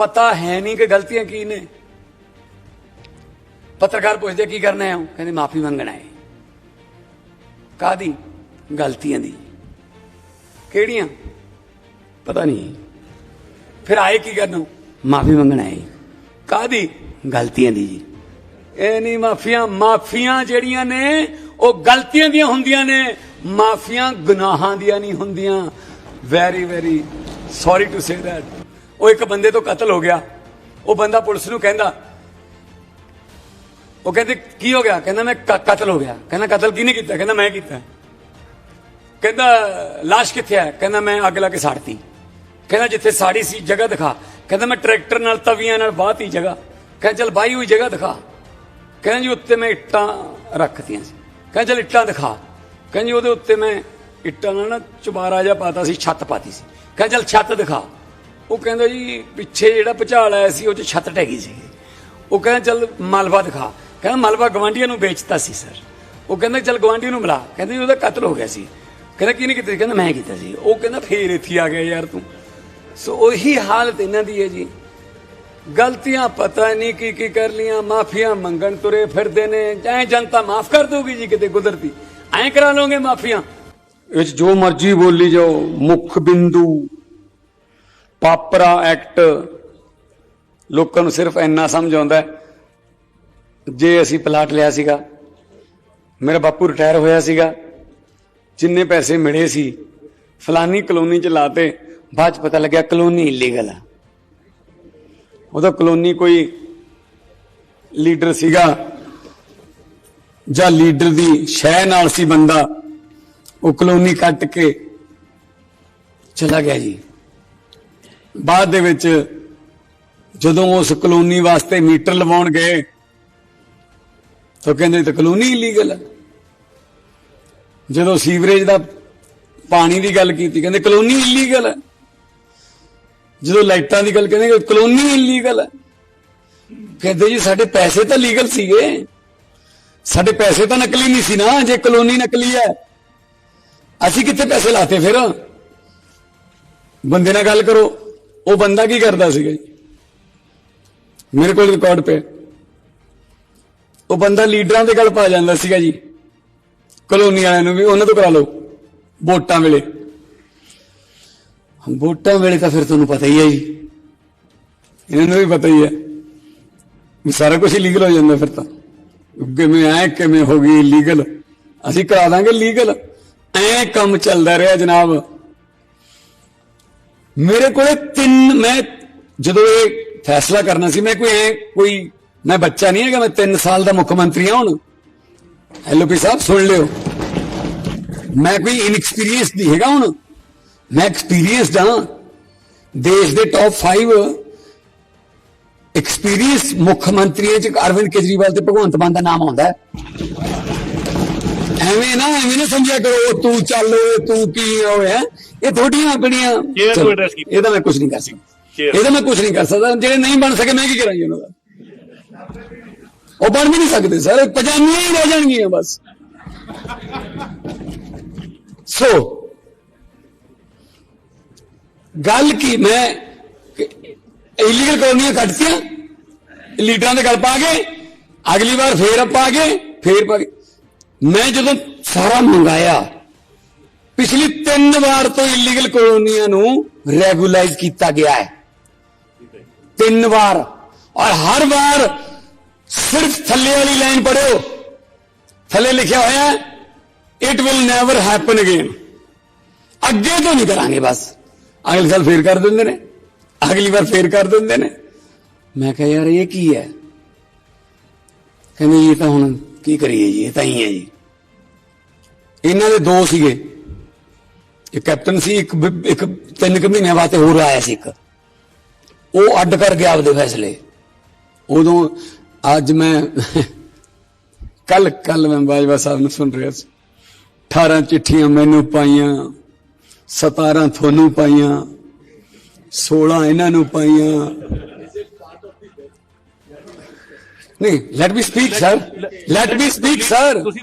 ਪਤਾ ਹੈ ਨਹੀਂ ਕਿ ਗਲਤੀਆਂ ਕੀ ਨੇ। ਪੱਤਰਕਾਰ ਪੁੱਛਦੇ ਕੀ ਕਰਨਾ ਹੈ? ਉਹ ਕਹਿੰਦੇ, ਮਾਫੀ ਮੰਗਣਾ ਹੈ। ਕਾਦੀ ਗਲਤੀਆਂ ਦੀ। ਕਿਹੜੀਆਂ? ਪਤਾ ਨਹੀਂ। ਫਿਰ ਆਏ ਕੀ ਕਰਨ? ਮਾਫੀ ਮੰਗਣਾ ਹੈ। ਕਾਦੀ ਗਲਤੀਆਂ ਦੀ ਜੀ। ਇਹ ਨਹੀਂ ਮਾਫੀਆਂ ਮਾਫੀਆਂ ਜਿਹੜੀਆਂ ਨੇ, ਉਹ ਗਲਤੀਆਂ ਦੀਆਂ ਹੁੰਦੀਆਂ ਨੇ। ਮਾਫੀਆਂ ਗੁਨਾਹਾਂ ਦੀਆਂ ਨਹੀਂ ਹੁੰਦੀਆਂ। Very very sorry to say that ਉਹ ਇੱਕ ਬੰਦੇ ਤੋਂ ਕਤਲ ਹੋ ਗਿਆ। ਉਹ ਬੰਦਾ ਪੁਲਿਸ ਨੂੰ ਕਹਿੰਦਾ, ਉਹ ਕਹਿੰਦੇ, ਕੀ ਹੋ ਗਿਆ? ਕਹਿੰਦਾ, ਮੈਂ ਕ- ਕਤਲ ਹੋ ਗਿਆ। ਕਹਿੰਦਾ, ਕਤਲ ਕਿਹਨੇ ਕੀਤਾ? ਕਹਿੰਦਾ, ਮੈਂ ਕੀਤਾ। ਕਹਿੰਦਾ লাশ ਕਿੱਥੇ ਹੈ? ਕਹਿੰਦਾ, ਮੈਂ ਅੱਗ ਲਾ ਕੇ ਸਾੜਤੀ। ਕਹਿੰਦਾ, ਜਿੱਥੇ ਸਾੜੀ ਸੀ, ਜਗ੍ਹਾ ਦਿਖਾ। ਕਹਿੰਦਾ, ਮੈਂ ਟਰੈਕਟਰ ਨਾਲ, ਤਵੀਆਂ ਨਾਲ ਬਾਹਤੀ ਜਗ੍ਹਾ। ਕਹਿੰਦਾ, ਚਲ ਬਾਈ ਹੋਈ ਜਗ੍ਹਾ ਦਿਖਾ। ਕਹਿੰਦਾ ਜੀ, ਉੱਤੇ ਮੈਂ ਇੱਟਾਂ ਰੱਖਤੀਆਂ ਸੀ। ਕਹਿੰਦਾ, ਚਲ ਇੱਟਾਂ ਦਿਖਾ। ਕਹਿੰਦਾ ਜੀ, ਉਹਦੇ ਉੱਤੇ ਮੈਂ ਇੱਟਾਂ ਨਾਲ ਨਾ ਚੁਬਾਰਾ ਜਿਹਾ ਪਾਤਾ ਸੀ, ਛੱਤ ਪਾਤੀ ਸੀ। ਕਹਿੰਦਾ, ਚਲ ਛੱਤ ਦਿਖਾ। ਉਹ ਕਹਿੰਦਾ ਜੀ, ਪਿੱਛੇ ਜਿਹੜਾ ਭੁਚਾਲ ਆਇਆ ਸੀ, ਉਹ 'ਚ ਛੱਤ ਟਹਿ ਗਈ ਸੀ। ਉਹ ਕਹਿੰਦਾ, ਚੱਲ ਮਲਬਾ ਦਿਖਾ। ਕਹਿੰਦਾ ਮਲਬਾ ਗਵਾਂਢੀਆਂ ਨੂੰ ਵੇਚਤਾ ਸੀ, ਸਰ। ਉਹ ਕਹਿੰਦਾ, ਚਲ ਗਵਾਂਢੀ ਨੂੰ ਮਿਲਾ। ਕਹਿੰਦਾ ਉਹਦਾ ਕਤਲ ਹੋ ਗਿਆ ਸੀ। ਕਹਿੰਦਾ, ਕਿਹਨੇ ਕੀਤਾ ਕਹਿੰਦਾ, ਮੈਂ ਕੀਤਾ ਸੀ। ਉਹ ਕਹਿੰਦਾ, ਫੇਰ ਇੱਥੇ ਆ ਗਿਆ ਯਾਰ ਤੂੰ। ਸੋ ਉਹੀ ਹਾਲਤ ਇਹਨਾਂ ਦੀ ਹੈ ਜੀ। ਗਲਤੀਆਂ ਪਤਾ ਨਹੀਂ ਕੀ ਕੀ ਕਰ ਲੀਆਂ ਮਾਫੀਆਂ ਮੰਗਣ ਤੁਰੇ ਫਿਰਦੇ ਨੇ। ਐ ਜਨਤਾ ਮਾਫ ਕਰ ਦੋਗੀ ਜੀ ਕਿਤੇ ਕੁਦਰਤੀ। ਐ ਕਰਾ ਲਓਗੇ ਮਾਫੀਆਂ। ਇਹ ਜੋ ਮਰਜ਼ੀ ਬੋਲੀ ਜਾਓ, ਮੁੱਖ ਬਿੰਦੂ ਪਾਪਰਾ ਐਕਟ ਲੋਕਾਂ ਨੂੰ ਸਿਰਫ ਇੰਨਾ ਸਮਝ ਆਉਂਦਾ ਜੇ ਅਸੀਂ ਪਲਾਟ ਲਿਆ ਸੀਗਾ, ਮੇਰਾ ਬਾਪੂ ਰਿਟਾਇਰ ਹੋਇਆ ਸੀਗਾ, ਜਿੰਨੇ ਪੈਸੇ ਮਿਲੇ ਸੀ, ਫਲਾਨੀ ਕਲੋਨੀ ਚ ਲਾਤੇ, ਬਾਅਦ ਚ ਪਤਾ ਲੱਗਿਆ ਕਲੋਨੀ ਇਲੀਗਲ ਆ। ਉਹਦਾ ਕਲੋਨੀ ਕੋਈ ਲੀਡਰ ਸੀਗਾ, ਜਾਂ ਲੀਡਰ ਦੀ ਸ਼ਹਿ ਨਾਲ ਸੀ ਬੰਦਾ, ਉਹ ਕਲੋਨੀ ਕੱਟ ਕੇ ਚਲਾ ਗਿਆ ਜੀ। ਬਾਅਦ ਦੇ ਵਿੱਚ ਜਦੋਂ ਉਸ ਕਲੋਨੀ ਵਾਸਤੇ ਮੀਟਰ ਲਵਾਉਣ ਗਏ ਤਾਂ ਕਹਿੰਦੇ ਤਾਂ ਕਲੋਨੀ ਇਲੀਗਲ ਹੈ ਜਦੋਂ ਸੀਵਰੇਜ ਦਾ ਪਾਣੀ ਦੀ ਗੱਲ ਕੀਤੀ, ਕਹਿੰਦੇ ਕਲੋਨੀ ਇਲੀਗਲ ਹੈ ਜਦੋਂ ਲਾਈਟਾਂ ਦੀ ਗੱਲ ਕਹਿੰਦੇ ਕਲੋਨੀ ਇਲੀਗਲ ਹੈ ਕਹਿੰਦੇ ਜੀ, ਸਾਡੇ ਪੈਸੇ ਤਾਂ ਲੀਗਲ ਸੀਗੇ। ਸਾਡੇ ਪੈਸੇ ਤਾਂ ਨਕਲੀ ਨਹੀਂ ਸੀ ਨਾ, ਜੇ ਕਲੋਨੀ ਨਕਲੀ ਹੈ ਅਸੀਂ ਕਿੱਥੇ ਪੈਸੇ ਲਾਤੇ ਫਿਰ? ਬੰਦੇ ਨਾਲ ਗੱਲ ਕਰੋ। ਉਹ ਬੰਦਾ ਕੀ ਕਰਦਾ ਸੀਗਾ ਜੀ? ਮੇਰੇ ਕੋਲ ਰਿਕਾਰਡ ਪਿਆ ਉਹ ਬੰਦਾ ਲੀਡਰਾਂ ਦੇ ਗੱਲ ਪਾ ਜਾਂਦਾ ਸੀਗਾ ਜੀ। ਕਲੋਨੀ ਵਾਲਿਆਂ ਨੂੰ ਵੀ, ਉਹਨਾਂ ਤੋਂ ਕਰਾ ਲਓ। ਵੋਟਾਂ ਵੇਲੇ। ਵੋਟਾਂ ਵੇਲੇ ਤਾਂ ਫਿਰ ਤੁਹਾਨੂੰ ਪਤਾ ਹੀ ਹੈ ਜੀ। ਇਹਨਾਂ ਨੂੰ ਵੀ ਪਤਾ ਹੀ ਹੈ। ਵੀ ਸਾਰਾ ਕੁਝ ਲੀਗਲ ਹੋ ਜਾਂਦਾ ਫਿਰ ਤਾਂ। ਕਿਵੇਂ ਐ, ਕਿਵੇਂ ਹੋ ਗਈ ਲੀਗਲ ਅਸੀਂ ਕਰਾ ਦਾਂਗੇ ਲੀਗਲ ਐ ਕੰਮ ਚੱਲਦਾ ਰਿਹਾ ਜਨਾਬ। ਮੇਰੇ ਕੋਲੇ ਤਿੰਨ, ਮੈਂ ਜਦੋਂ ਇਹ ਫੈਸਲਾ ਕਰਨਾ ਸੀ, ਮੈਂ ਕੋਈ ਐ, ਕੋਈ, ਮੈਂ ਬੱਚਾ ਨਹੀਂ ਹੈਗਾ, ਮੈਂ 3 ਸਾਲ ਦਾ ਮੁੱਖ ਮੰਤਰੀ ਹਾਂ ਹੁਣ। ਐਲਓਪੀ ਸਾਹਿਬ, ਸੁਣ ਲਿਓ। ਮੈਂ ਕੋਈ ਇਨਐਕਸਪੀਰੀਅੰਸ ਨਹੀਂ ਹੈਗਾ ਹੁਣ। ਮੈਂ ਐਕਸਪੀਰੀਅੰਸਡ ਹਾਂ। ਦੇਸ਼ ਦੇ ਟੌਪ 5 ਐਕਸਪੀਰੀਅੰਸ ਮੁੱਖ ਮੰਤਰੀਆਂ ਚ ਅਰਵਿੰਦ ਕੇਜਰੀਵਾਲ ਤੇ ਭਗਵੰਤ ਮਾਨ ਦਾ ਨਾਮ ਆਉਂਦਾ ਹੈ। ਐਵੇਂ ਨਾ ਐਵੇਂ ਨਾ ਸਮਝਿਆ ਕਰੋ ਉਹ ਤੂੰ ਚੱਲ ਓਏ ਤੂੰ ਕੀ ਹੋਇਆ? ਇਹ ਥੋੜੀਆਂ ਆਪਣੀਆਂ Chair ਚਲੋ, ਨੂੰ address ਕੀਤਾ। ਇਹਦਾ ਮੈਂ ਕੁਝ ਨਹੀਂ ਕਰ ਸਕਦਾ। Chair। ਇਹਦਾ ਮੈਂ ਕੁਝ ਨਹੀਂ ਕਰ ਸਕਦਾ। ਜਿਹੜੇ ਨਹੀਂ ਬਣ ਸਕੇ ਮੈਂ ਕੀ ਕਰਾਂ ਜੀ ਉਹਨਾਂ ਦਾ? ਉਹ ਬਣ ਵੀ ਨਹੀਂ ਸਕਦੇ ਸਰ। ਪਜਾਮੀਆਂ ਹੀ ਰਹਿ ਜਾਣਗੀਆਂ ਬਸ। ਸੋ ਗੱਲ ਕੀ ਮੈਂ ਇਲੀਗਲ ਕਲੋਨੀਆਂ ਕੱਟਤੀਆਂ ਲੀਡਰਾਂ ਦੇ ਗੱਲ ਪਾ ਗਏ ਅਗਲੀ ਵਾਰ ਫੇਰ ਆਪਾਂ ਆ ਗਏ ਫੇਰ ਪਾ ਗਏ ਮੈਂ ਜਦੋਂ ਸਾਰਾ ਮੰਗਾਇਆ, ਪਿਛਲੀ ਤਿੰਨ ਵਾਰ ਤੋਂ ਇਲੀਗਲ ਕਲੋਨੀਆਂ ਨੂੰ ਰੈਗੂਲਾਈਜ਼ ਕੀਤਾ ਗਿਆ ਹੈ। ਤਿੰਨ ਵਾਰ। ਔਰ ਹਰ ਵਾਰ ਸਿਰਫ ਥੱਲੇ ਵਾਲੀ ਲਾਈਨ ਪੜਿਓ ਥੱਲੇ ਲਿਖਿਆ ਹੋਇਆ ਹੈ it will never happen again ਅੱਗੇ ਤੋਂ ਨਹੀਂ ਕਰਾਂਗੇ ਬਸ। ਅਗਲੇ ਸਾਲ ਫੇਰ ਕਰ ਦਿੰਦੇ ਨੇ। ਅਗਲੀ ਵਾਰ ਫੇਰ ਕਰ ਦਿੰਦੇ ਨੇ। ਮੈਂ ਕਿਹਾ, ਯਾਰ, ਇਹ ਕੀ ਹੈ? ਕਹਿੰਦੇ, ਇਹ ਤਾਂ ਹੁਣ ਕੀ ਕਰੀਏ ਜੀ? ਇਹ ਤਾਂ ਹੀ ਹੈ ਜੀ। ਇਹਨਾਂ ਦੇ ਦੋ ਸੀਗੇ। ਇੱਕ ਕੈਪਟਨ ਸੀ, ਇੱਕ ਇੱਕ ਤਿੰਨ ਕੁ ਮਹੀਨਿਆਂ ਬਾਅਦ ਹੋਰ ਆਇਆ ਸੀ ਇੱਕ। ਉਹ ਅੱਡ ਕਰ ਗਿਆ ਆਪਦੇ ਫੈਸਲੇ। ਉਦੋਂ ਅੱਜ ਮੈਂ ਕੱਲ ਕੱਲ ਮੈਂ ਬਾਜਵਾ ਸਾਹਿਬ ਨੂੰ ਸੁਣ ਰਿਹਾ ਸੀ। 18 ਚਿੱਠੀਆਂ ਮੈਨੂੰ ਪਾਈਆਂ 17 ਤੁਹਾਨੂੰ ਪਾਈਆਂ 16 ਇਹਨਾਂ ਨੂੰ ਪਾਈਆਂ। ਨਹੀਂ let me speak sir let me speak sir ਤੁਸੀਂ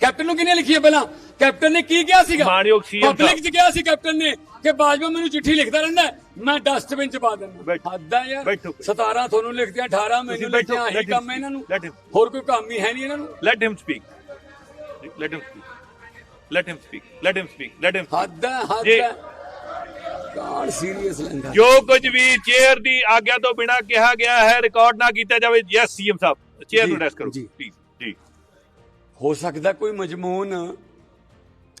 ਕੈਪਟਨ ਨੂੰ ਕਿੰਨੀਆਂ ਲਿਖੀਆਂ ਪਹਿਲਾਂ? ਕੈਪਟਨ ਨੇ ਕੀ ਕਿਹਾ ਸੀਗਾ? CM ਸਾਹਿਬ। ਪਬਲਿਕ 'ਚ ਕਿਹਾ ਸੀ ਕੈਪਟਨ ਨੇ ਕਿ ਬਾਜਵਾ ਮੈਨੂੰ ਚਿੱਠੀ ਲਿਖਦਾ ਰਹਿੰਦਾ ਮੈਂ ਡਸਟਬਿਨ 'ਚ ਪਾ ਦਿੰਦਾ। ਹੱਦ ਯਾਰ। ਬੈਠੋ। 17 ਤੁਹਾਨੂੰ ਲਿਖਦੇ ਆ 18 ਮੈਨੂੰ ਲਿਖਦੇ ਆ ਬੈਠੋ, ਇਹੀ let him ਕੰਮ ਇਹਨਾਂ ਨੂੰ। ਹੋਰ ਕੋਈ ਕੰਮ ਹੀ ਹੈ ਨਹੀਂ ਇਹਨਾਂ ਨੂੰ। Let him speak let him speak let him speak let him speak let him ਹੱਦ ਹੱਦ ਕੌਣ ਸੀਰੀਅਸ ਲੈਂਦਾ ਜੋ ਕੁਝ ਵੀ ਚੇਅਰ ਦੀ ਆਗਿਆ ਤੋਂ ਬਿਨਾ ਕਿਹਾ ਗਿਆ ਹੈ ਰਿਕਾਰਡ ਨਾ ਕੀਤਾ ਜਾਵੇ। Yes CM Sahib. ਚੇਅਰ ਨੂੰ ਰੈਸਟ ਕਰੋ। ਪਲੀਜ਼ ਜੀ। ਹੋ ਸਕਦਾ ਕੋਈ ਮਜਮੂਨ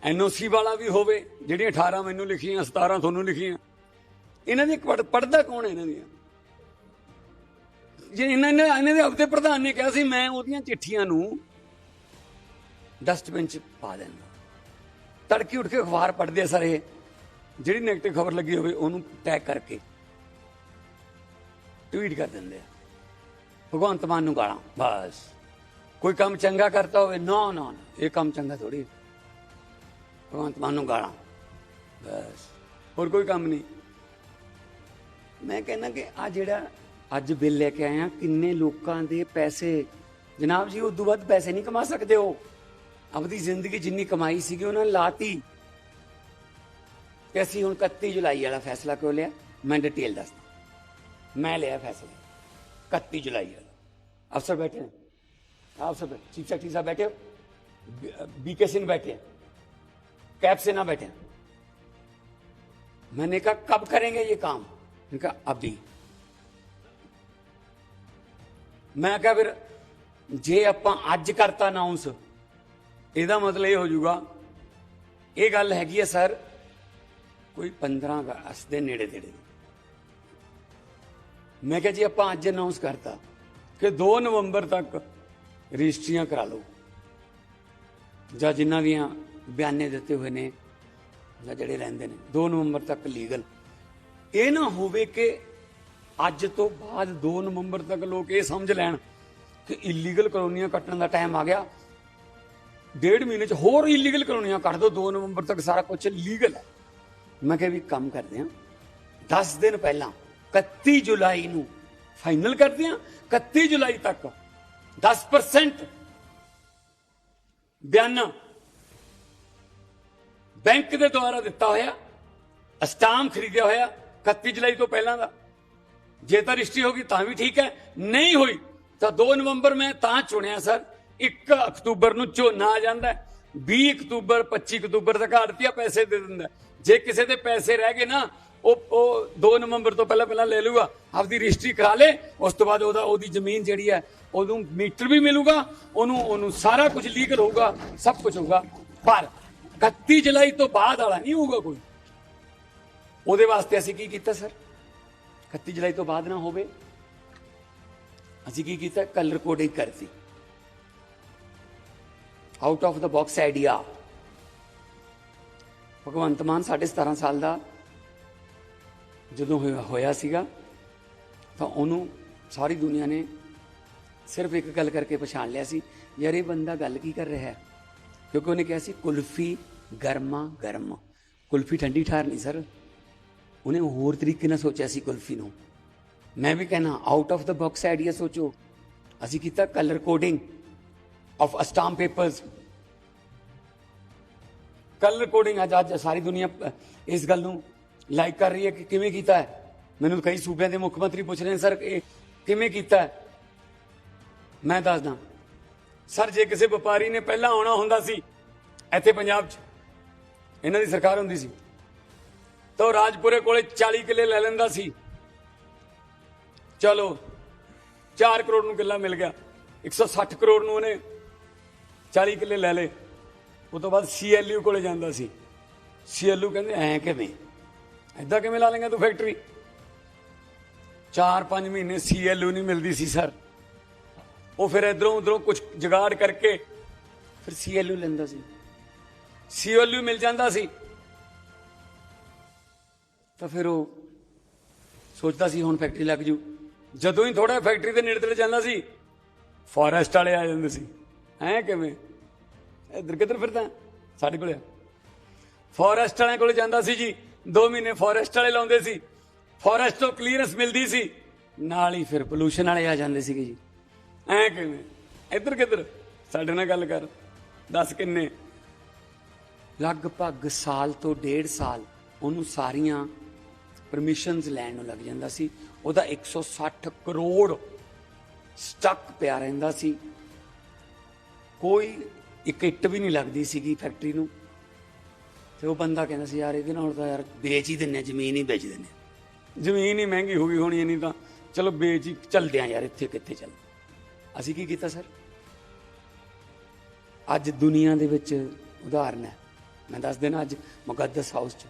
ਐਨਓਸੀ ਵਾਲਾ ਵੀ ਹੋਵੇ, ਜਿਹੜੀਆਂ 18 ਮੈਨੂੰ ਲਿਖੀਆਂ 17 ਤੁਹਾਨੂੰ ਲਿਖੀਆਂ। ਇਹਨਾਂ ਦੀ ਪੜਦਾ ਕੌਣ ਹੈ ਇਹਨਾਂ ਦੀਆਂ? ਜੇ ਇਹਨਾਂ ਨੇ, ਇਹਨਾਂ ਦੇ ਹਫ਼ਤੇ ਪ੍ਰਧਾਨ ਨੇ ਕਿਹਾ ਸੀ, ਮੈਂ ਉਹਦੀਆਂ ਚਿੱਠੀਆਂ ਨੂੰ ਡਸਟਬਿਨ ਚ ਪਾ ਦਿੰਦਾ। ਤੜਕੀ ਉੱਠ ਕੇ ਅਖਬਾਰ ਪੜ੍ਹਦੇ ਆ ਸਾਰੇ, ਜਿਹੜੀ ਨੈਗੇਟਿਵ ਖਬਰ ਲੱਗੀ ਹੋਵੇ, ਉਹਨੂੰ ਟੈਗ ਕਰਕੇ ਟਵੀਟ ਕਰ ਦਿੰਦੇ ਆ। ਭਗਵੰਤ ਮਾਨ ਨੂੰ ਗਾਲਾਂ, ਬਸ। ਕੋਈ ਕੰਮ ਚੰਗਾ ਕਰਤਾ ਹੋਵੇ, ਨਾ ਨਾ ਇਹ ਕੰਮ ਚੰਗਾ ਥੋੜੀ ਭਗਵੰਤ ਮਾਨ ਨੂੰ ਗਾਲਾਂ। ਬਸ, ਹੋਰ ਕੋਈ ਕੰਮ ਨਹੀਂ। ਮੈਂ ਕਹਿੰਦਾ ਕਿ ਆ ਜਿਹੜਾ ਅੱਜ ਬਿੱਲ ਲੈ ਕੇ ਆਇਆ ਕਿੰਨੇ ਲੋਕਾਂ ਦੇ ਪੈਸੇ, ਜਨਾਬ ਜੀ, ਉਦੋਂ ਵੱਧ ਪੈਸੇ ਨਹੀਂ ਕਮਾ ਸਕਦੇ ਹੋ ਆਪਣੀ ਜ਼ਿੰਦਗੀ ਜਿੰਨੀ ਕਮਾਈ ਸੀਗੀ, ਉਹਨਾਂ ਨੇ ਲਾਤੀ। ਤੇ ਅਸੀਂ ਹੁਣ 31 ਜੁਲਾਈ ਵਾਲਾ ਫੈਸਲਾ ਕਿਉਂ ਲਿਆ? ਮੈਂ ਡਿਟੇਲ ਦੱਸਦਾ। ਮੈਂ ਲਿਆ ਫੈਸਲਾ। 31 ਜੁਲਾਈ ਵਾਲਾ। ਅਫਸਰ ਬੈਠੇ ਨੇ। आप सब चीफ सेक्रेटरी साहब बैठे हो बीके सिंह बैठे हैं कैब से ना बैठे मैंने कहा कब करेंगे ये काम मैंने कहा अभी ਮੈਂ ਕਿਹਾ ਫਿਰ ਜੇ ਆਪਾਂ ਅੱਜ ਕਰਤਾ ਅਨਾਉਂਸ ਇਹਦਾ ਮਤਲਬ ਇਹ ਹੋ ਜਾਊਗਾ ਇਹ ਗੱਲ ਹੈਗੀ ਹੈ ਸਰ ਕੋਈ 15 ਅਗਸਤ ਦੇ ਨੇੜੇ ਤੇੜੇ ਮੈਂ ਕਿਹਾ ਜੀ ਆਪਾਂ ਅੱਜ ਅਨਾਉਂਸ ਕਰਤਾ ਕਿ 2 ਨਵੰਬਰ ਤੱਕ ਰਜਿਸਟਰੀਆਂ ਕਰਾ ਲਓ। ਜਾਂ ਜਿਨ੍ਹਾਂ ਦੀਆਂ ਬਿਆਨੇ ਦਿੱਤੇ ਹੋਏ ਨੇ ਜਾਂ ਜਿਹੜੇ ਰਹਿੰਦੇ ਨੇ। 2 ਨਵੰਬਰ ਤੱਕ ਲੀਗਲ। ਇਹ ਨਾ ਹੋਵੇ ਕਿ ਅੱਜ ਤੋਂ ਬਾਅਦ 2 ਨਵੰਬਰ ਤੱਕ ਲੋਕ ਇਹ ਸਮਝ ਲੈਣ ਕਿ ਇਲੀਗਲ ਕਲੋਨੀਆਂ ਕੱਟਣ ਦਾ ਟਾਈਮ ਆ ਗਿਆ। ਡੇਢ ਮਹੀਨੇ ਚ ਹੋਰ ਇਲੀਗਲ ਕਲੋਨੀਆਂ ਕੱਟ ਦੋ। 2 ਨਵੰਬਰ ਤੱਕ ਸਾਰਾ ਕੁਝ ਲੀਗਲ ਹੈ। ਮੈਂ ਕਿਹਾ ਵੀ ਕੰਮ ਕਰਦੇ ਹਾਂ। 10 ਦਿਨ ਪਹਿਲਾਂ 31 ਜੁਲਾਈ ਨੂੰ ਫਾਈਨਲ ਕਰਦੇ ਹਾਂ। 31 ਜੁਲਾਈ ਤੱਕ 10% ਬਿਆਨਾ ਬੈਂਕ ਦੇ ਦੁਆਰਾ ਦਿੱਤਾ ਹੋਇਆ, ਅਸਟਾਮ ਖਰੀਦਿਆ ਹੋਇਆ 31 ਜੁਲਾਈ ਤੋਂ ਪਹਿਲਾਂ ਦਾ ਜੇ ਤਾਂ ਰਜਿਸਟਰੀ ਹੋਗੀ ਤਾਂ ਵੀ ਠੀਕ ਹੈ, ਨਹੀਂ ਹੋਈ ਤਾਂ 2 ਨਵੰਬਰ ਮੈਂ ਤਾਂ ਚੁਣਿਆ ਸਰ 1 ਅਕਤੂਬਰ ਨੂੰ ਝੋਨਾ ਆ ਜਾਂਦਾ ਹੈ। 20 ਅਕਤੂਬਰ 25 ਅਕਤੂਬਰ ਤੱਕ ਆੜਤੀਆ ਪੈਸੇ ਦੇ ਦਿੰਦਾ ਜੇ ਕਿਸੇ ਦੇ ਪੈਸੇ ਰਹਿ ਗਏ ਨਾ ਉਹ ਉਹ 2 ਨਵੰਬਰ ਤੋਂ ਪਹਿਲਾਂ ਪਹਿਲਾਂ ਲੈ ਲੂਗਾ, ਆਪਦੀ ਰਜਿਸਟਰੀ ਕਰਾ ਲੇ, ਉਸ ਤੋਂ ਬਾਅਦ ਉਹਦਾ, ਉਹਦੀ ਜ਼ਮੀਨ ਜਿਹੜੀ ਹੈ, ਉਹਨੂੰ ਮੀਟਰ ਵੀ ਮਿਲੂਗਾ, ਉਹਨੂੰ ਉਹਨੂੰ ਸਾਰਾ ਕੁਝ ਲੀਗਲ ਹੋਊਗਾ, ਸਭ ਕੁਝ ਹੋਊਗਾ। ਪਰ 31 ਜੁਲਾਈ ਤੋਂ ਬਾਅਦ ਵਾਲਾ ਨਹੀਂ ਹੋਊਗਾ ਕੋਈ। ਉਹਦੇ ਵਾਸਤੇ ਅਸੀਂ ਕੀ ਕੀਤਾ, ਸਰ? 31 ਜੁਲਾਈ ਤੋਂ ਬਾਅਦ ਨਾ ਹੋਵੇ। ਅਸੀਂ ਕੀ ਕੀਤਾ ਕਲਰ ਕੋਡਿੰਗ ਕਰਤੀ। Out of the box idea Bhagwant Mann ਸਾਢੇ 17 ਸਾਲ ਦਾ ਜਦੋਂ ਹੋਇਆ- ਹੋਇਆ ਸੀਗਾ, ਤਾਂ ਉਹਨੂੰ ਸਾਰੀ ਦੁਨੀਆ ਨੇ ਸਿਰਫ ਇੱਕ ਗੱਲ ਕਰਕੇ ਪਛਾਣ ਲਿਆ ਸੀ, ਯਾਰ ਇਹ ਬੰਦਾ ਗੱਲ ਕੀ ਕਰ ਰਿਹਾ ਹੈ? ਕਿਉਂਕਿ ਉਹਨੇ ਕਿਹਾ ਸੀ, ਕੁਲਫੀ ਗਰਮਾ ਗਰਮ। ਕੁਲਫੀ ਠੰਡੀ ਠਾਰ ਨਹੀਂ ਸਰ। ਉਹਨੇ ਹੋਰ ਤਰੀਕੇ ਨਾਲ ਸੋਚਿਆ ਸੀ ਕੁਲਫੀ ਨੂੰ। ਮੈਂ ਵੀ ਕਹਿਣਾ out of the box idea ਸੋਚੋ। ਅਸੀਂ ਕੀਤਾ ਕਲਰ ਕੋਡਿੰਗ ਆਫ ਅਸਟਾਮ ਪੇਪਰਸ ਕਲਰ ਕੋਡਿੰਗ ਅੱਜ ਅੱਜ ਸਾਰੀ ਦੁਨੀਆ ਇਸ ਗੱਲ ਨੂੰ ਲਾਈਕ ਕਰ ਰਹੀ ਹੈ ਕਿ ਕਿਵੇਂ ਕੀਤਾ ਹੈ? ਮੈਨੂੰ ਕਈ ਸੂਬਿਆਂ ਦੇ ਮੁੱਖ ਮੰਤਰੀ ਪੁੱਛ ਰਹੇ ਨੇ, ਸਰ, ਇਹ ਕਿਵੇਂ ਕੀਤਾ ਹੈ? ਮੈਂ ਦੱਸਦਾ। ਸਰ, ਜੇ ਕਿਸੇ ਵਪਾਰੀ ਨੇ ਪਹਿਲਾਂ ਆਉਣਾ ਹੁੰਦਾ ਸੀ, ਇੱਥੇ ਪੰਜਾਬ 'ਚ, ਇਹਨਾਂ ਦੀ ਸਰਕਾਰ ਹੁੰਦੀ ਸੀ, ਤਾਂ ਉਹ ਰਾਜਪੁਰੇ ਕੋਲੇ 40 ਕਿੱਲੇ ਲੈ ਲੈਂਦਾ ਸੀ। ਚਲੋ 4 ਕਰੋੜ ਨੂੰ ਕਿੱਲਾ ਮਿਲ ਗਿਆ 160 ਕਰੋੜ ਨੂੰ ਉਹਨੇ 40 ਕਿੱਲੇ ਲੈ ਲਏ। ਉਹ ਤੋਂ ਬਾਅਦ ਸੀਐਲਯੂ ਕੋਲੇ ਜਾਂਦਾ ਸੀ। ਸੀਐਲਯੂ ਕਹਿੰਦੇ, ਐ ਕਿਵੇਂ? ਐਦਾਂ ਕਿਵੇਂ ਲਾ ਲੇਗਾ ਤੂੰ ਫੈਕਟਰੀ 4-5 ਮਹੀਨੇ ਸੀਐਲਯੂ ਨਹੀਂ ਮਿਲਦੀ ਸੀ ਸਰ ਉਹ ਫਿਰ ਇਧਰੋਂ ਉਧਰੋਂ ਕੁਝ ਜਗਾੜ ਕਰਕੇ ਫਿਰ ਸੀਐਲਯੂ ਲੈਂਦਾ ਸੀ। ਸੀਐਲਯੂ ਮਿਲ ਜਾਂਦਾ ਸੀ। ਤਾਂ ਫਿਰ ਉਹ ਸੋਚਦਾ ਸੀ ਹੁਣ ਫੈਕਟਰੀ ਲੱਗ ਜੂ। ਜਦੋਂ ਹੀ ਥੋੜਾ ਫੈਕਟਰੀ ਦੇ ਨੇੜੇ ਤੇੜੇ ਜਾਂਦਾ ਸੀ ਫੋਰੈਸਟ ਵਾਲੇ ਆ ਜਾਂਦੇ ਸੀ। ਐ ਕਿਵੇਂ? ਇੱਧਰ ਕਿੱਧਰ ਫਿਰਦਾ? ਸਾਡੇ ਕੋਲੇ ਫੋਰੈਸਟ ਵਾਲਿਆਂ ਕੋਲ ਜਾਂਦਾ ਸੀ ਜੀ। 2 ਮਹੀਨੇ ਫੋਰੈਸਟ ਵਾਲੇ ਲਾਉਂਦੇ ਸੀ। ਫੋਰੈਸਟ ਤੋਂ ਕਲੀਅਰੈਂਸ ਮਿਲਦੀ ਸੀ। ਨਾਲ ਹੀ ਫਿਰ ਪੋਲੂਸ਼ਨ ਵਾਲੇ ਆ ਜਾਂਦੇ ਸੀਗੇ ਜੀ। ਐ ਕਿਵੇਂ? ਇੱਧਰ ਕਿੱਧਰ? ਸਾਡੇ ਨਾਲ ਗੱਲ ਕਰ। ਦੱਸ ਕਿੰਨੇ? ਲਗਭਗ ਸਾਲ ਤੋਂ ਡੇਢ ਸਾਲ ਉਹਨੂੰ ਸਾਰੀਆਂ ਪਰਮਿਸ਼ਨਸ ਲੈਣ ਨੂੰ ਲੱਗ ਜਾਂਦਾ ਸੀ। ਉਹਦਾ 160 ਕਰੋੜ ਸਟਕ ਪਿਆ ਰਹਿੰਦਾ ਸੀ। ਕੋਈ ਇੱਕ ਇੱਟ ਵੀ ਨਹੀਂ ਲੱਗਦੀ ਸੀਗੀ ਫੈਕਟਰੀ ਨੂੰ। ਤੇ ਉਹ ਬੰਦਾ ਕਹਿੰਦਾ ਸੀ ਯਾਰ ਇਹਦੇ ਨਾਲ ਤਾਂ ਯਾਰ ਵੇਚ ਹੀ ਦਿੰਨੇ ਜ਼ਮੀਨ ਹੀ ਵੇਚ ਦਿੰਨੇ ਜ਼ਮੀਨ ਹੀ ਮਹਿੰਗੀ ਹੋ ਗਈ ਹੋਣੀ ਨਹੀਂ ਤਾਂ ਚਲੋ ਵੇਚ ਹੀ ਚੱਲਦੇ ਆ ਯਾਰ ਇੱਥੇ ਕਿੱਥੇ ਚੱਲ ਅਸੀਂ ਕੀ ਕੀਤਾ ਸਰ? ਅੱਜ ਦੁਨੀਆ ਦੇ ਵਿੱਚ ਉਦਾਹਰਨ ਹੈ। ਮੈਂ ਦੱਸ ਦੇਣਾ ਅੱਜ ਮੁਕੱਦਸ ਹਾਊਸ ਚ।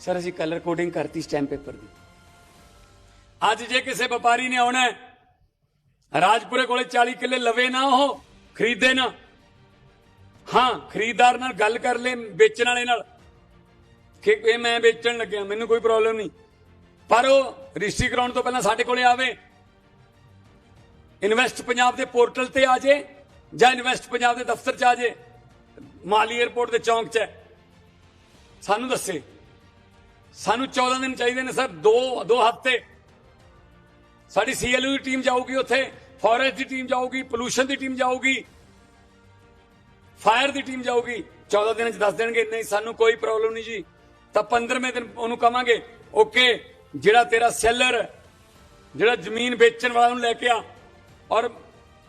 ਸਰ ਅਸੀਂ ਕਲਰ ਕੋਡਿੰਗ ਕਰਤੀ ਸਟੈਂਪ ਪੇਪਰ ਦੀ। ਅੱਜ ਜੇ ਕਿਸੇ ਵਪਾਰੀ ਨੇ ਆਉਣਾ ਹੈ ਰਾਜਪੁਰੇ ਕੋਲੇ 40 ਕਿੱਲੇ ਲਵੇ ਨਾ ਉਹ ਖਰੀਦੇ ਨਾ। ਹਾਂ, ਖਰੀਦਦਾਰ ਨਾਲ ਗੱਲ ਕਰ ਲੈ, ਵੇਚਣ ਵਾਲੇ ਨਾਲ। ਕਿ ਇਹ ਮੈਂ ਵੇਚਣ ਲੱਗਿਆ, ਮੈਨੂੰ ਕੋਈ ਪ੍ਰੋਬਲਮ ਨਹੀਂ। ਪਰ ਉਹ ਰਜਿਸਟਰੀ ਕਰਾਉਣ ਤੋਂ ਪਹਿਲਾਂ ਸਾਡੇ ਕੋਲੇ ਆਵੇ। ਇਨਵੈਸਟ ਪੰਜਾਬ ਦੇ ਪੋਰਟਲ ਤੇ ਆ ਜੇ, ਜਾਂ ਇਨਵੈਸਟ ਪੰਜਾਬ ਦੇ ਦਫ਼ਤਰ ਚ ਆ ਜੇ। ਮਾਲੀ 에ਅਰਪੋਰਟ ਦੇ ਚੌਂਕ 'ਚ ਹੈ। ਸਾਨੂੰ ਦੱਸੇ। ਸਾਨੂੰ 14 ਦਿਨ ਚਾਹੀਦੇ ਨੇ, ਸਰ। ਦੋ ਦੋ ਹਫ਼ਤੇ। ਸਾਡੀ ਸੀਐਲਯੂ ਦੀ ਟੀਮ ਜਾਊਗੀ ਉੱਥੇ ਫੋਰੈਸਟ ਦੀ ਟੀਮ ਜਾਊਗੀ ਪੋਲੂਸ਼ਨ ਦੀ ਟੀਮ ਜਾਊਗੀ। ਫਾਇਰ ਦੀ ਟੀਮ ਜਾਊਗੀ 14 ਦਿਨਾਂ ਚ ਦੱਸ ਦੇਣਗੇ, ਨਹੀਂ, ਸਾਨੂੰ ਕੋਈ ਪ੍ਰੋਬਲਮ ਨਹੀਂ ਜੀ। ਤਾਂ 15ਵੇਂ ਦਿਨ ਉਹਨੂੰ ਕਵਾਂਗੇ, ਓਕੇ, ਜਿਹੜਾ ਤੇਰਾ ਸੈਲਰ, ਜਿਹੜਾ ਜ਼ਮੀਨ ਵੇਚਣ ਵਾਲਾ ਨੂੰ ਲੈ ਕੇ ਆ। ਔਰ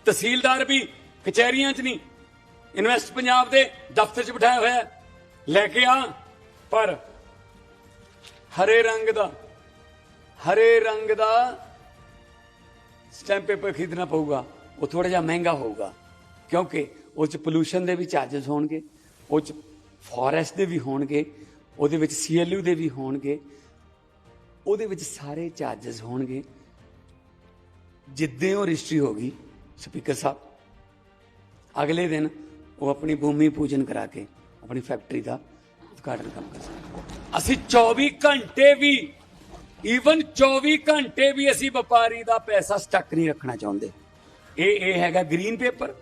ਤਹਿਸੀਲਦਾਰ ਵੀ ਕਚਹਿਰੀਆਂ 'ਚ ਨਹੀਂ, ਇਨਵੈਸਟ ਪੰਜਾਬ ਦੇ ਦਫ਼ਤਰ 'ਚ ਬਿਠਾਇਆ ਹੋਇਆ ਲੈ ਕੇ ਆ, ਪਰ ਹਰੇ ਰੰਗ ਦਾ, ਹਰੇ ਰੰਗ ਦਾ ਸਟੈਂਪ ਪੇਪਰ ਖਰੀਦਣਾ ਪਊਗਾ, ਉਹ ਥੋੜਾ ਜਿਹਾ ਮਹਿੰਗਾ ਹੋਊਗਾ, ਕਿਉਂਕਿ ਉਹ ਚ ਪੋਲੂਸ਼ਨ ਦੇ ਵੀ ਚਾਰजेस ਹੋਣਗੇ, ਉਹ ਚ ਫੋਰੈਸਟ ਦੇ ਵੀ ਹੋਣਗੇ, ਉਹਦੇ ਵਿੱਚ ਸੀਐਲਯੂ ਦੇ ਵੀ ਹੋਣਗੇ, ਉਹਦੇ ਵਿੱਚ ਸਾਰੇ ਚਾਰजेस ਹੋਣਗੇ। ਜਿੱਦੇ ਉਹ ਰਜਿਸਟਰੀ ਗਈ, ਸਪੀਕਰ ਸਾਹਿਬ, ਅਗਲੇ ਦਿਨ ਉਹ ਆਪਣੀ ਭੂਮੀ ਪੂਜਨ ਕਰਾ ਕੇ ਆਪਣੀ ਫੈਕਟਰੀ ਦਾ ਉਦਘਾਟਨ ਕੰਮ ਕਰ ਸਕਦੇ ਅਸੀਂ 24 ਘੰਟੇ ਵੀ ਈਵਨ 24 ਘੰਟੇ ਵੀ ਅਸੀਂ ਵਪਾਰੀ ਦਾ ਪੈਸਾ ਸਟੱਕ ਨਹੀਂ ਰੱਖਣਾ ਚਾਹੁੰਦੇ। ਇਹ ਇਹ ਹੈਗਾ ਗ੍ਰੀਨ ਪੇਪਰ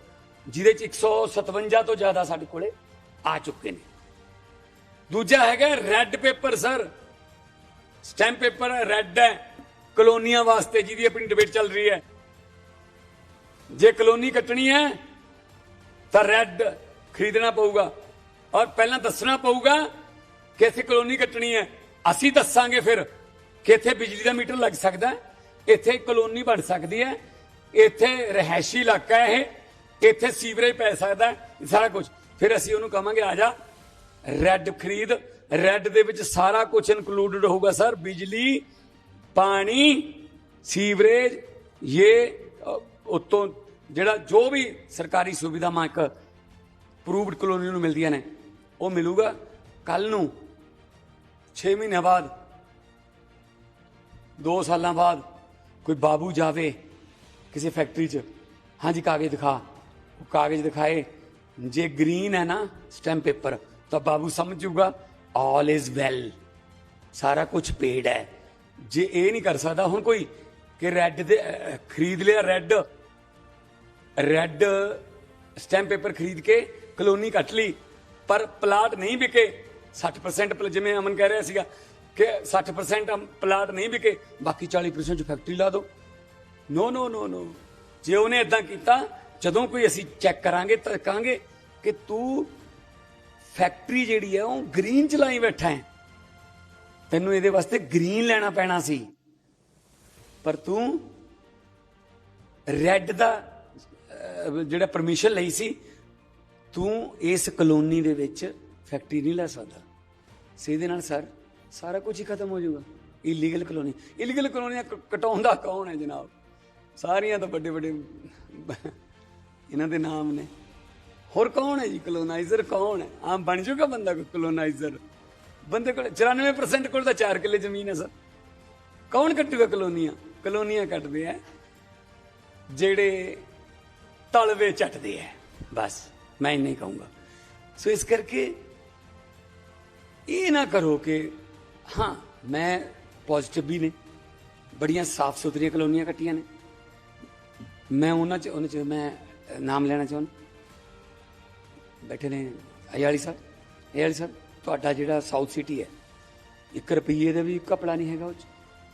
ਜਿਹਦੇ ਚ 157 ਤੋਂ ਜ਼ਿਆਦਾ ਸਾਡੇ ਕੋਲੇ ਆ ਚੁੱਕੇ ਨੇ। ਦੂਜਾ ਹੈਗਾ red paper, sir. Stamp paper red ਹੈ। ਕਲੋਨੀਆਂ ਵਾਸਤੇ ਜਿਹਦੀ ਆਪਣੀ ਡਿਬੇਟ ਚੱਲ ਰਹੀ ਹੈ। ਜੇ ਕਲੋਨੀ ਕੱਟਣੀ ਹੈ, ਤਾਂ ਰੈੱਡ ਖਰੀਦਣਾ ਪਊਗਾ। ਔਰ ਪਹਿਲਾਂ ਦੱਸਣਾ ਪਊਗਾ ਕਿ ਇੱਥੇ ਕਲੋਨੀ ਕੱਟਣੀ ਹੈ। ਅਸੀਂ ਦੱਸਾਂਗੇ ਫਿਰ ਕਿ ਇੱਥੇ ਬਿਜਲੀ ਦਾ ਮੀਟਰ ਲੱਗ ਸਕਦਾ ਇੱਥੇ ਕਲੋਨੀ ਬਣ ਸਕਦੀ ਹੈ। ਇੱਥੇ ਰਹਿائشੀ ਇਲਾਕਾ ਹੈ ਇਹ। ਇੱਥੇ ਸੀਵਰੇਜ ਪੈ ਸਕਦਾ ਸਾਰਾ ਕੁਝ ਫਿਰ ਅਸੀਂ ਉਹਨੂੰ ਕਹਾਂਗੇ ਆ ਜਾ ਰੈੱਡ ਖਰੀਦ। ਰੈੱਡ ਦੇ ਵਿੱਚ ਸਾਰਾ ਕੁਝ ਇਨਕਲੂਡਡ ਹੋਊਗਾ ਸਰ। ਬਿਜਲੀ ਪਾਣੀ ਸੀਵਰੇਜ ਇਹ ਅ, ਉੱਤੋਂ ਜਿਹੜਾ ਜੋ ਵੀ ਸਰਕਾਰੀ ਸੁਵਿਧਾਵਾਂ ਇੱਕ ਪ੍ਰੂਵਡ ਕਲੋਨੀ ਨੂੰ ਮਿਲਦੀਆਂ ਨੇ ਉਹ ਮਿਲੂਗਾ। ਕੱਲ ਨੂੰ 6 ਮਹੀਨਿਆਂ ਬਾਅਦ 2 ਸਾਲਾਂ ਬਾਅਦ ਕੋਈ ਬਾਬੂ ਜਾਵੇ ਕਿਸੇ ਫੈਕਟਰੀ 'ਚ। ਹਾਂਜੀ ਕਾਗਜ਼ ਦਿਖਾ। ਉਹ ਕਾਗਜ਼ ਦਿਖਾਏ। ਜੇ ਗ੍ਰੀਨ ਹੈ ਨਾ, ਸਟੈਂਪ ਪੇਪਰ, ਤਾਂ ਬਾਬੂ ਸਮਝ ਜਾਊਗਾ ਆਲ ਇਜ਼ ਵੈਲ ਸਾਰਾ ਕੁਝ ਪੇਡ ਹੈ। ਜੇ ਇਹ ਨਹੀਂ ਕਰ ਸਕਦਾ ਹੁਣ ਕੋਈ ਕਿ ਰੈੱਡ ਦੇ ਖਰੀਦ ਲਿਆ ਰੈੱਡ ਰੈੱਡ ਸਟੈਂਪ ਪੇਪਰ ਖਰੀਦ ਕੇ ਕਲੋਨੀ ਕੱਟ ਲਈ, ਪਰ ਪਲਾਟ ਨਹੀਂ ਵਿਕੇ। 60% ਜਿਵੇਂ ਅਮਨ ਕਹਿ ਰਿਹਾ ਸੀਗਾ ਕਿ 60% ਪਲਾਟ ਨਹੀਂ ਵਿਕੇ, ਬਾਕੀ 40% ਚ ਫੈਕਟਰੀ ਲਾ ਦਿਓ ਨੋ ਨੋ ਨੋ ਨੋ ਜੇ ਉਹਨੇ ਇਦਾਂ ਕੀਤਾ ਜਦੋਂ ਕੋਈ ਅਸੀਂ ਚੈੱਕ ਕਰਾਂਗੇ ਤਾਂ ਕਹਾਂਗੇ ਕਿ ਤੂੰ ਫੈਕਟਰੀ ਜਿਹੜੀ ਹੈ ਉਹ ਗ੍ਰੀਨ ਚ ਲਾਈ ਬੈਠਾ ਹੈ। ਤੈਨੂੰ ਇਹਦੇ ਵਾਸਤੇ ਗ੍ਰੀਨ ਲੈਣਾ ਪੈਣਾ ਸੀ। ਪਰ ਤੂੰ ਰੈੱਡ ਦਾ ਜਿਹੜਾ ਪਰਮਿਸ਼ਨ ਲਈ ਸੀ, ਤੂੰ ਇਸ ਕਲੋਨੀ ਦੇ ਵਿੱਚ ਫੈਕਟਰੀ ਨਹੀਂ ਲੈ ਸਕਦਾ। ਸਿੱਧੇ ਨਾਲ ਸਰ, ਸਾਰਾ ਕੁਝ ਹੀ ਖਤਮ ਹੋ ਜਾਊਗਾ। Illegal colony. ਇਲੀਗਲ ਕਲੋਨੀਆਂ ਕ- ਕਟਾਉਂਦਾ ਕੌਣ ਹੈ ਜਨਾਬ? ਸਾਰੀਆਂ ਤਾਂ ਵੱਡੇ ਵੱਡੇ ਇਹਨਾਂ ਦੇ ਨਾਮ ਨੇ। ਹੋਰ ਕੌਣ ਹੈ ਜੀ? ਕਲੋਨਾਈਜ਼ਰ ਕੌਣ ਹੈ? ਆਮ ਬਣ ਜੂਗਾ ਬੰਦਾ ਕੋਈ ਕਲੋਨਾਈਜ਼ਰ ਬੰਦੇ ਕੋਲ 94% ਕੋਲ ਤਾਂ 4 ਕਿੱਲੇ ਜ਼ਮੀਨ ਹੈ ਸਰ। ਕੌਣ ਕੱਟੂਗਾ ਕਲੋਨੀਆਂ? ਕਲੋਨੀਆਂ ਕੱਟਦੇ ਆ, ਜਿਹੜੇ ਤਲਵੇ ਚੱਟਦੇ ਆ। ਬਸ, ਮੈਂ ਇੰਨਾ ਹੀ ਕਹੂੰਗਾ। ਸੋ ਇਸ ਕਰਕੇ ਇਹ ਨਾ ਕਰੋ ਕਿ, ਹਾਂ, ਮੈਂ ਪੋਜ਼ਿਟਿਵ ਵੀ ਨੇ। ਬੜੀਆਂ ਸਾਫ਼ ਸੁਥਰੀਆਂ ਕਲੋਨੀਆਂ ਕੱਟੀਆਂ ਨੇ। ਮੈਂ ਉਹਨਾਂ ਚ ਉਹਨਾਂ ਚ, ਮੈਂ ਨਾਮ ਲੈਣਾ ਚਾਹੁੰਦਾ? ਬੈਠੇ ਨੇ ਅਯਾਲੀ ਸਾਹਿਬ। ਅਯਾਲੀ ਸਾਹਿਬ, ਤੁਹਾਡਾ ਜਿਹੜਾ ਸਾਊਥ ਸਿਟੀ ਹੈ 1 ਰੁਪਈਏ ਦਾ ਵੀ ਕਪੜਾ ਨਹੀਂ ਹੈਗਾ ਉਹ ਚ।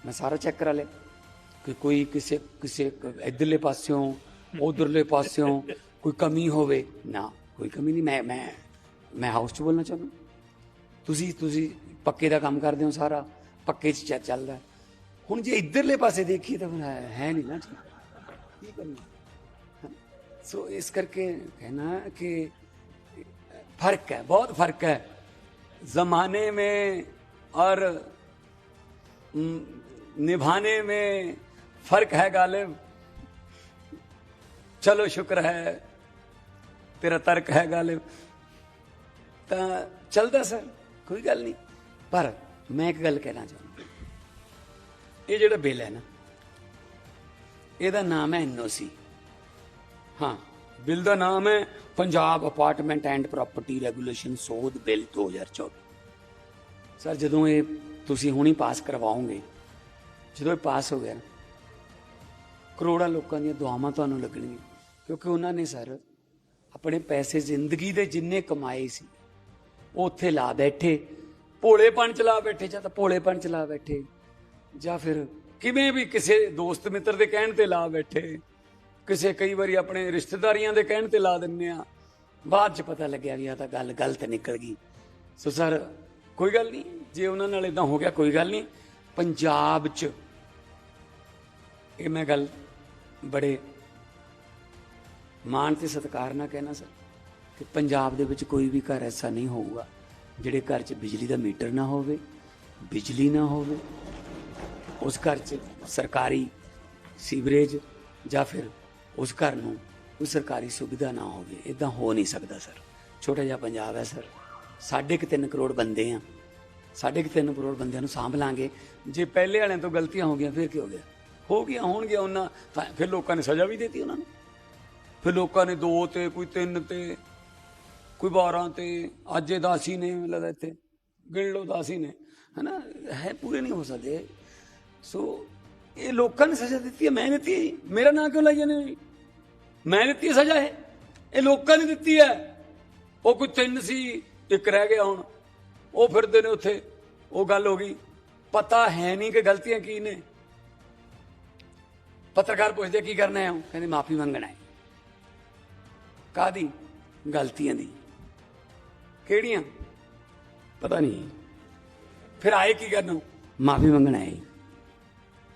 ਮੈਂ ਸਾਰਾ ਚੈੱਕ ਕਰਾ ਲਿਆ। ਕਿ ਕੋਈ ਕਿਸੇ ਕਿਸੇ ਇਧਰਲੇ ਪਾਸਿਓਂ, ਉਧਰਲੇ ਪਾਸਿਓਂ ਕੋਈ ਕਮੀ ਹੋਵੇ, ਨਾ, ਕੋਈ ਕਮੀ ਨਹੀਂ। ਮੈਂ ਮੈਂ ਮੈਂ ਹਾਊਸ ਚ ਬੋਲਣਾ ਚਾਹੁੰਦਾ। ਤੁਸੀਂ ਤੁਸੀਂ ਪੱਕੇ ਦਾ ਕੰਮ ਕਰਦੇ ਹੋ ਸਾਰਾ, ਪੱਕੇ ਚ ਚੱਲ- ਚੱਲਦਾ। ਹੁਣ ਜੇ ਇਧਰਲੇ ਪਾਸੇ ਦੇਖੀਏ ਤਾਂ ਫਿਰ ਹੈ ਹੈ ਨਹੀਂ ਨਾ ਠੀਕ। ਕੀ ਕਰਨਾ ਸੋ ਇਸ ਕਰਕੇ कहना कि फर्क है बहुत फर्क है जमाने में और हम्म, निभाने में फर्क है गालिब चलो शुक्र है तेरा तर्क है गालिब ਤਾਂ ਚੱਲਦਾ ਸਰ ਕੋਈ ਗੱਲ ਨਹੀਂ ਪਰ ਮੈਂ ਇੱਕ ਗੱਲ ਕਹਿਣਾ ਚਾਹੁੰਦਾ ਇਹ ਜਿਹੜਾ ਬਿੱਲ ਹੈ ਨਾ ਇਹਦਾ ਨਾਮ ਹੈ ਐਨਓਸੀ ਹਾਂ, ਬਿੱਲ ਦਾ ਨਾਮ ਹੈ Punjab apartment and property regulation ਸੋਧ ਬਿੱਲ 2024 ਸਰ ਜਦੋਂ ਇਹ ਤੁਸੀਂ ਹੁਣੀ ਪਾਸ ਕਰਵਾਓਗੇ, ਜਦੋਂ ਇਹ ਪਾਸ ਹੋ ਗਿਆ ਕਰੋੜਾਂ ਲੋਕਾਂ ਦੀਆਂ ਦੁਆਵਾਂ ਤੁਹਾਨੂੰ ਲੱਗਣਗੀਆਂ, ਕਿਉਂਕਿ ਉਹਨਾਂ ਨੇ ਸਰ ਆਪਣੇ ਪੈਸੇ ਜ਼ਿੰਦਗੀ ਦੇ ਜਿੰਨੇ ਕਮਾਏ ਸੀ, ਉਹ ਉੱਥੇ ਲਾ ਬੈਠੇ, ਭੋਲੇਪਣ ਚ ਲਾ ਬੈਠੇ, ਜਾਂ ਤਾਂ ਭੋਲੇਪਣ ਚ ਲਾ ਬੈਠੇ, ਜਾਂ ਫਿਰ ਕਿਵੇਂ ਵੀ ਕਿਸੇ ਦੋਸਤ ਮਿੱਤਰ ਦੇ ਕਹਿਣ ਤੇ ਲਾ ਬੈਠੇ। ਕਿਸੇ ਕਈ ਵਾਰੀ ਆਪਣੇ ਰਿਸ਼ਤੇਦਾਰੀਆਂ ਦੇ ਕਹਿਣ ਤੇ ਲਾ ਦਿੰਨੇ ਆ। ਬਾਅਦ ਚ ਪਤਾ ਲੱਗਿਆ ਵੀ ਆ ਤਾਂ ਗੱਲ ਗਲਤ ਨਿਕਲ ਗਈ। ਸੋ ਸਰ, ਕੋਈ ਗੱਲ ਨਹੀਂ, ਜੇ ਉਹਨਾਂ ਨਾਲ ਇਦਾਂ ਹੋ ਗਿਆ, ਕੋਈ ਗੱਲ ਨਹੀਂ। ਪੰਜਾਬ ਚ ਇਹ ਮੈਂ ਗੱਲ ਬੜੇ ਮਾਣ ਤੇ ਸਤਿਕਾਰ ਨਾਲ ਕਹਿਣਾ ਸਰ, ਕਿ ਪੰਜਾਬ ਦੇ ਵਿੱਚ ਕੋਈ ਵੀ ਘਰ ਐਸਾ ਨਹੀਂ ਹੋਊਗਾ ਜਿਹੜੇ ਘਰ 'ਚ ਬਿਜਲੀ ਦਾ ਮੀਟਰ ਨਾ ਹੋਵੇ, ਬਿਜਲੀ ਨਾ ਹੋਵੇ। ਉਸ ਘਰ 'ਚ ਸਰਕਾਰੀ ਸੀਵਰੇਜ ਜਾਂ ਫਿਰ ਉਸ ਘਰ ਨੂੰ ਕੋਈ ਸਰਕਾਰੀ ਸੁਵਿਧਾ ਨਾ ਹੋਵੇ। ਇਦਾਂ ਹੋ ਨਹੀਂ ਸਕਦਾ, ਸਰ। ਛੋਟਾ ਜਿਹਾ ਪੰਜਾਬ ਹੈ, ਸਰ। ਸਾਢੇ ਕੁ ਤਿੰਨ ਕਰੋੜ ਬੰਦੇ ਆ। ਸਾਢੇ ਕੁ ਤਿੰਨ ਕਰੋੜ ਬੰਦਿਆਂ ਨੂੰ ਸਾਂਭ ਲਾਂਗੇ। ਜੇ ਪਹਿਲੇ ਵਾਲਿਆਂ ਤੋਂ ਗਲਤੀਆਂ ਹੋ ਗਈਆਂ, ਫਿਰ ਕੀ ਹੋ ਗਿਆ? ਹੋ ਗਿਆ ਹੋਣਗੀਆਂ ਉਹਨਾਂ, ਤਾਂ ਫਿਰ ਲੋਕਾਂ ਨੇ ਸਜ਼ਾ ਵੀ ਦਿੱਤੀ ਉਹਨਾਂ ਨੂੰ। ਫਿਰ ਲੋਕਾਂ ਨੇ ਦੋ ਤੇ, ਕੋਈ ਤਿੰਨ ਤੇ, ਕੋਈ 12 ਤੇ, ਅੱਜ ਇਹ ਦਾਸੀ ਨੇ ਮੈਨੂੰ ਲੱਗਦਾ ਇੱਥੇ। ਗਿਣ ਲਓ ਦਾਸੀ ਨੇ। ਹਨਾ? ਹੈ ਪੂਰੇ ਨਹੀਂ ਹੋ ਸਕਦੇ। ਸੋ ਇਹ ਲੋਕਾਂ ਨੇ ਸਜ਼ਾ ਦਿੱਤੀ ਹੈ, ਮੈਂ ਦਿੱਤੀ ਹੈ ਜੀ। ਮੇਰਾ ਨਾਂ ਕਿਉਂ ਲਾਈ ਜਾਂਦੇ ਜੀ? ਮੈਂ ਦਿੱਤੀ ਹੈ ਸਜ਼ਾ ਇਹ। ਇਹ ਲੋਕਾਂ ਨੇ ਦਿੱਤੀ ਹੈ। ਉਹ ਕੋਈ ਤਿੰਨ ਸੀ, ਇੱਕ ਰਹਿ ਗਿਆ ਹੁਣ। ਉਹ ਫਿਰਦੇ ਨੇ ਉੱਥੇ। ਉਹ ਗੱਲ ਹੋ ਗਈ। ਪਤਾ ਹੈ ਨਹੀਂ ਕਿ ਗਲਤੀਆਂ ਕੀ ਨੇ। ਪੱਤਰਕਾਰ ਪੁੱਛਦੇ, ਕੀ ਕਰਨਾ ਹੈ? ਉਹ ਕਹਿੰਦੇ, ਮਾਫੀ ਮੰਗਣਾ ਹੈ। ਕਾਦੀ ਗਲਤੀਆਂ ਦੀ। ਕਿਹੜੀਆਂ? ਪਤਾ ਨਹੀਂ। ਫਿਰ ਆਏ ਕੀ ਕਰਨਾ? ਮਾਫੀ ਮੰਗਣਾ ਹੈ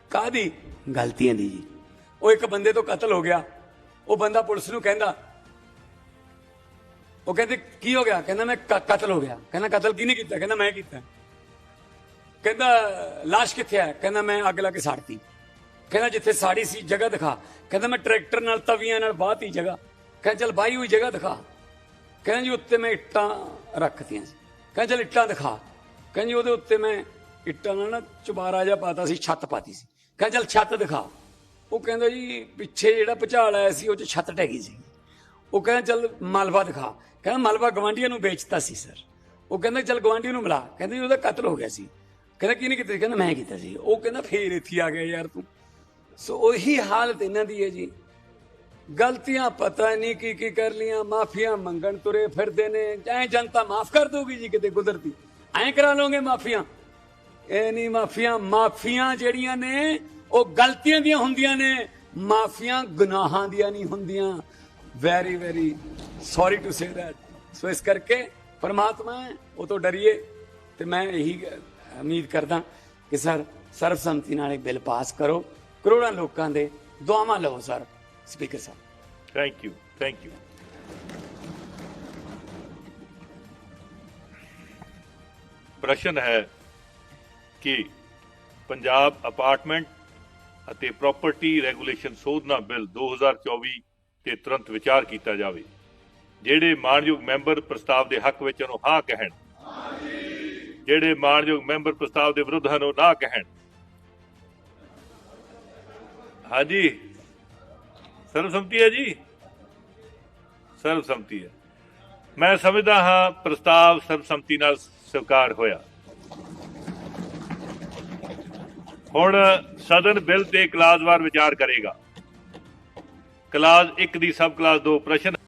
ਕਾਦੀ ਗਲਤੀਆਂ ਦੀ ਜੀ। ਉਹ ਇੱਕ ਬੰਦੇ ਤੋਂ ਕਤਲ ਹੋ ਗਿਆ। ਉਹ ਬੰਦਾ ਪੁਲਿਸ ਨੂੰ ਕਹਿੰਦਾ, ਉਹ ਕਹਿੰਦੇ, ਕੀ ਹੋ ਗਿਆ? ਕਹਿੰਦਾ, ਮੈਂ ਕ- ਕਤਲ ਹੋ ਗਿਆ। ਕਹਿੰਦਾ, ਕਤਲ ਕਿਹਨੇ ਕੀਤਾ? ਕਹਿੰਦਾ, ਮੈਂ ਕੀਤਾ। ਕਹਿੰਦਾ লাশ ਕਿੱਥੇ ਹੈ? ਕਹਿੰਦਾ, ਮੈਂ ਅੱਗ ਲਾ ਕੇ ਸਾੜਤੀ। ਕਹਿੰਦਾ, ਜਿੱਥੇ ਸਾੜੀ ਸੀ, ਜਗ੍ਹਾ ਦਿਖਾ। ਕਹਿੰਦਾ, ਮੈਂ ਟਰੈਕਟਰ ਨਾਲ, ਤਵੀਆਂ ਨਾਲ ਬਾਹਤੀ ਜਗ੍ਹਾ। ਕਹਿੰਦਾ, ਚਲ ਬਾਈ ਹੋਈ ਜਗ੍ਹਾ ਦਿਖਾ। ਕਹਿੰਦਾ, ਜੀ, ਉੱਤੇ ਮੈਂ ਇੱਟਾਂ ਰੱਖਤੀਆਂ ਸੀ। ਕਹਿੰਦਾ, ਚਲ ਇੱਟਾਂ ਦਿਖਾ। ਕਹਿੰਦਾ, ਜੀ, ਉਹਦੇ ਉੱਤੇ ਮੈਂ ਇੱਟਾਂ ਨਾਲ ਨਾ ਚੁਬਾਰਾ ਜਿਹਾ ਪਾਤਾ ਸੀ, ਛੱਤ ਪਾਤੀ ਸੀ। ਕਹਿੰਦਾ ਚਲ ਛੱਤ ਦਿਖਾ ਉਹ ਕਹਿੰਦਾ ਜੀ, ਪਿੱਛੇ ਜਿਹੜਾ ਭੁਚਾਲ ਆਇਆ ਸੀ, ਉਹ ਚ ਛੱਤ ਟਹਿ ਸੀ। ਉਹ ਕਹਿੰਦਾ, ਚਲ ਮਲਬਾ ਦਿਖਾ ਕਹਿੰਦਾ, ਮਲਬਾ ਗਵਾਂਢੀਆਂ ਨੂੰ ਵੇਚਤਾ ਸੀ, ਸਰ। ਉਹ ਕਹਿੰਦਾ, ਚਲ ਗਵਾਂਢੀ ਨੂੰ ਮਿਲਾ। ਕਹਿੰਦਾ ਜੀ, ਉਹਦਾ ਕਤਲ ਹੋ ਗਿਆ ਸੀ। ਕਹਿੰਦਾ, ਕੀ ਨਹੀਂ ਕੀਤਾ ਸੀ? ਕਹਿੰਦਾ, ਮੈਂ ਕੀਤਾ ਸੀ। ਉਹ ਕਹਿੰਦਾ, ਫੇਰ ਇੱਥੇ ਆ ਗਿਆ ਯਾਰ ਤੂੰ। ਸੋ ਉਹੀ ਹਾਲਤ ਇਹਨਾਂ ਦੀ ਹੈ ਜੀ। ਗਲਤੀਆਂ ਪਤਾ ਨਹੀਂ ਕੀ ਕੀ ਕਰ ਲੀਆਂ ਮਾਫੀਆਂ ਮੰਗਣ ਤੁਰੇ ਫਿਰਦੇ ਨੇ। ਐ ਜਨਤਾ ਮਾਫ ਕਰ ਦੋਗੀ ਜੀ ਕਿਤੇ ਕੁਦਰਤੀ। ਐਂ ਕਰਾ ਲੋਗੇ ਮਾਫੀਆਂ। ਇਹ ਨਹੀਂ ਮਾਫੀਆਂ ਮਾਫੀਆਂ ਜਿਹੜੀਆਂ ਨੇ, ਉਹ ਗਲਤੀਆਂ ਦੀਆਂ ਹੁੰਦੀਆਂ ਨੇ। ਮਾਫੀਆਂ ਗੁਨਾਹਾਂ ਦੀਆਂ ਨਹੀਂ ਹੁੰਦੀਆਂ। Very very sorry to say that so ਇਸ ਕਰਕੇ ਪਰਮਾਤਮਾ ਉਹ ਤੋਂ ਡਰੀਏ। ਤੇ ਮੈਂ ਇਹੀ ਉਮੀਦ ਕਰਦਾ ਕਿ ਸਰ, ਸਰਬਸੰਮਤੀ ਨਾਲ ਇਹ ਬਿੱਲ ਪਾਸ ਕਰੋ। ਕਰੋੜਾਂ ਲੋਕਾਂ ਦੇ ਦੁਆਵਾਂ ਲਓ sir, speaker Sahib. Thank you thank you ਪ੍ਰਸ਼ਨ ਹੈ ਕਿ ਪੰਜਾਬ ਅਪਾਰਟਮੈਂਟ ਅਤੇ ਪ੍ਰਾਪਰਟੀ ਰੈਗੂਲੇਸ਼ਨ ਸੋਧਨਾ ਬਿੱਲ 2024 ਤੇ ਤੁਰੰਤ ਵਿਚਾਰ ਕੀਤਾ ਜਾਵੇ, ਜਿਹੜੇ ਮਾਨਯੋਗ ਮੈਂਬਰ ਪ੍ਰਸਤਾਵ ਦੇ ਹੱਕ ਵਿੱਚ ਉਹਨੂੰ ਹਾਂ ਕਹਿਣ। ਜਿਹੜੇ ਮਾਨਯੋਗ ਮੈਂਬਰ ਪ੍ਰਸਤਾਵ ਦੇ ਵਿਰੁੱਧ ਹਨ, ਉਹ ਨਾ ਕਹਿਣ। ਹਾਂਜੀ। ਸਰਬਸੰਮਤੀ ਹੈ ਜੀ? ਸਰਬਸੰਮਤੀ ਹੈ। ਮੈਂ ਸਮਝਦਾ ਹਾਂ ਪ੍ਰਸਤਾਵ ਸਰਬਸੰਮਤੀ ਨਾਲ ਸਵੀਕਾਰ ਹੋਇਆ। ਹੁਣ ਸਦਨ ਬਿੱਲ ਤੇ ਕਲਾਜ਼ਵਾਰ ਵਿਚਾਰ ਕਰੇਗਾ। ਕਲਾਸ 1 ਦੀ ਸਬ ਕਲਾਸ 2 ਪ੍ਰਸ਼ਨ